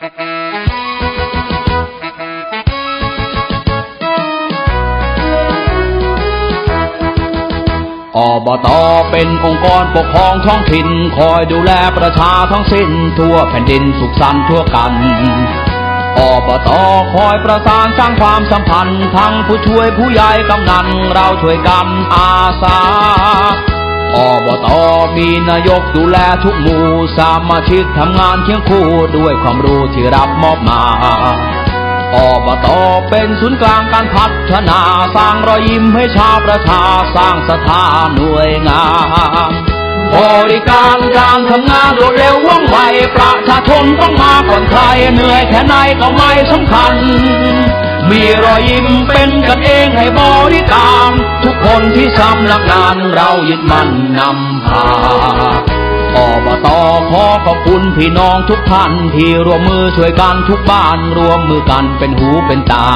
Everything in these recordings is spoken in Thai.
อบตเป็นองค์กรปกครองท้องถิ่น คอยดูแลประชาทั้งสิ้น ทั่วแผ่นดินสุขสันต์ทั่วกัน อบตคอยประสานสร้างความสัมพันธ์ ทั้งผู้ช่วยผู้ใหญ่กำนันเราช่วยกันอาสา อบตมีนายกดูแลทุกหมู่สามาชิกทำงานเคียงคู่ด้วยความรู้ที่รับมอบมาอบตเป็นศูนย์กลางการพัฒนาสร้างรอยยิ้มให้ชาวประชาสร้างสถาหน่วยงามบริการการทำงานรวดเร็วว่องไวประชาชนต้องมาก่อนใครเหนื่อยแค่ไหนก็ไม่สำคัญ ยยิ้มเป็นกันเองให้บริการ ทุกคนที่สำนักงานเรายึดมั่นนำพาอบตขอขอบคุณพี่น้องทุกท่านที่ร่วมมือช่วยกันทุกบ้านรวมมือกันเป็นหูเป็นตา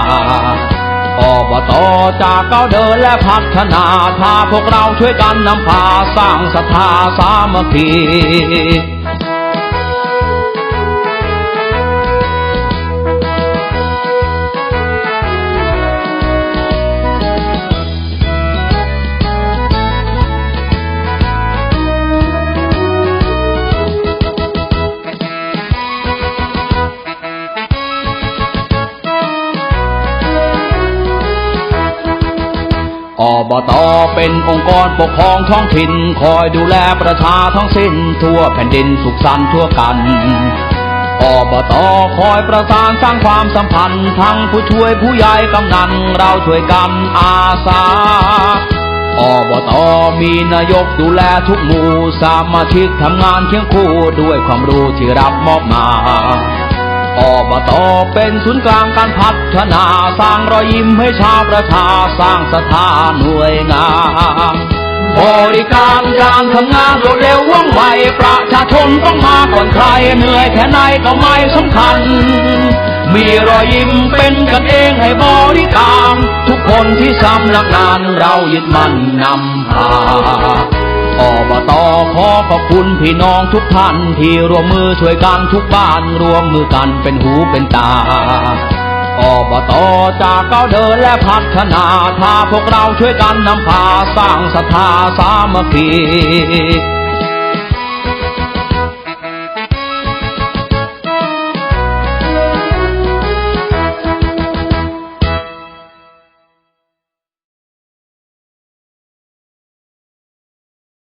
อบตอจากก้าวเดินและพัฒนาถ้าพวกเราช่วยกันนำพาสร้างศรัทธาสามัคคี อบตเป็นองค์กรปกครองท้องถิ่น คอยดูแลประชาทั้งสิ้น ทั่วแผ่นดินสุขสันต์ทั่วกัน อบตคอยประสานสร้างความสัมพันธ์ ทั้งผู้ช่วยผู้ใหญ่กำนันเราช่วยกันอาสา อบตมีนายกดูแลทุกหมู่สามาชิกทำงานเคียงคู่ด้วยความรู้ที่รับมอบมา บตเป็นศูนย์กลางการพัฒนาสร้างรอยยิ้มให้ชาวประชาสร้างสถานหน่วยงามบริการการทำงานรวดเร็วว่องไวประชาชนต้องมาก่อนใครเหนื่อยแค่ไหนก็ไม่สำคัญ มีรอยยิ้มเป็นกันเองให้บริการ ทุกคนที่สำนักงานเรายึดมั่นนำพา อบตขอขอบคุณพี่น้องทุกท่านที่ร่วมมือช่วยกันทุกบ้านรวมมือกันเป็นหูเป็นตา อบตอจากก้าวเดินและพัฒนา ถ้าพวกเราช่วยกันนำพาสร้างศรัทธาสามัคคี